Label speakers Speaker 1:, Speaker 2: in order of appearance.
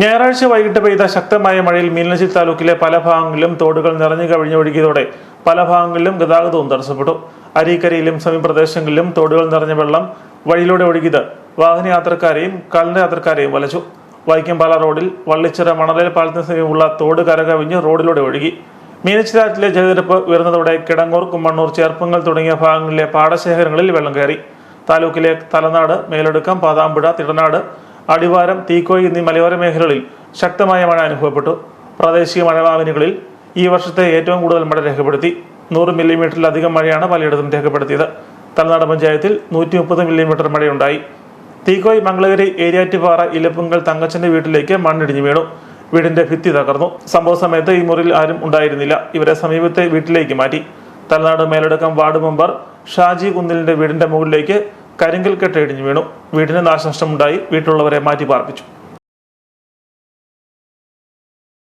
Speaker 1: ഞായറാഴ്ച വൈകിട്ട് പെയ്ത ശക്തമായ മഴയിൽ മീനച്ചിൽ താലൂക്കിലെ പല ഭാഗങ്ങളിലും തോടുകൾ നിറഞ്ഞു കവിഞ്ഞൊഴുകിയതോടെ പല ഭാഗങ്ങളിലും ഗതാഗതവും തടസ്സപ്പെട്ടു. അരീക്കരയിലും സമീപ്രദേശങ്ങളിലും തോടുകൾ നിറഞ്ഞ വെള്ളം വഴിയിലൂടെ ഒഴുകിയത് വാഹനയാത്രക്കാരെയും കലനയാത്രക്കാരെയും വലച്ചു. വൈക്കംപാല റോഡിൽ വള്ളിച്ചിറ മണലേൽ പാലത്തിന് സമീപമുള്ള തോട് കരകവിഞ്ഞ് റോഡിലൂടെ ഒഴുകി. മീനച്ചിലാറ്റിലെ ജലനിരപ്പ് ഉയർന്നതോടെ കിടങ്ങൂർ കുമ്മണ്ണൂർ ചേർപ്പങ്ങൾ തുടങ്ങിയ ഭാഗങ്ങളിലെ പാടശേഖരങ്ങളിൽ വെള്ളം കയറി. താലൂക്കിലെ തലനാട് മേലടുക്കം പാതാമ്പുഴ തിടനാട് അടിവാരം തീക്കോയി എന്നീ മലയോര മേഖലകളിൽ ശക്തമായ മഴ അനുഭവപ്പെട്ടു. പ്രാദേശിക മഴവാഹിനികളിൽ ഈ വർഷത്തെ ഏറ്റവും കൂടുതൽ മഴ രേഖപ്പെടുത്തി. നൂറ് മില്ലിമീറ്ററിലധികം മഴയാണ് പലയിടത്തും രേഖപ്പെടുത്തിയത്. തലനാട് പഞ്ചായത്തിൽ നൂറ്റി മുപ്പത് മില്ലിമീറ്റർ മഴയുണ്ടായി. തീക്കോയ് മംഗളഗിരി ഏരിയാറ്റുപാറ ഇലപ്പുങ്കൽ തങ്കച്ചന്റെ വീട്ടിലേക്ക് മണ്ണിടിഞ്ഞു വീണു. വീടിന്റെ ഭിത്തി തകർന്നു. സംഭവ സമയത്ത് ഈ മുറിയിൽ ആരും ഉണ്ടായിരുന്നില്ല. ഇവരെ സമീപത്തെ വീട്ടിലേക്ക് മാറ്റി. തലനാട് മേലടക്കം വാർഡ് മെമ്പർ ഷാജി കുന്നിലിന്റെ വീടിന്റെ മുകളിലേക്ക് കരിങ്കൽ കെട്ടിടിഞ്ഞ് വീണു. വീടിന് നാശനഷ്ടമുണ്ടായി. വീട്ടിലുള്ളവരെ മാറ്റി പാർപ്പിച്ചു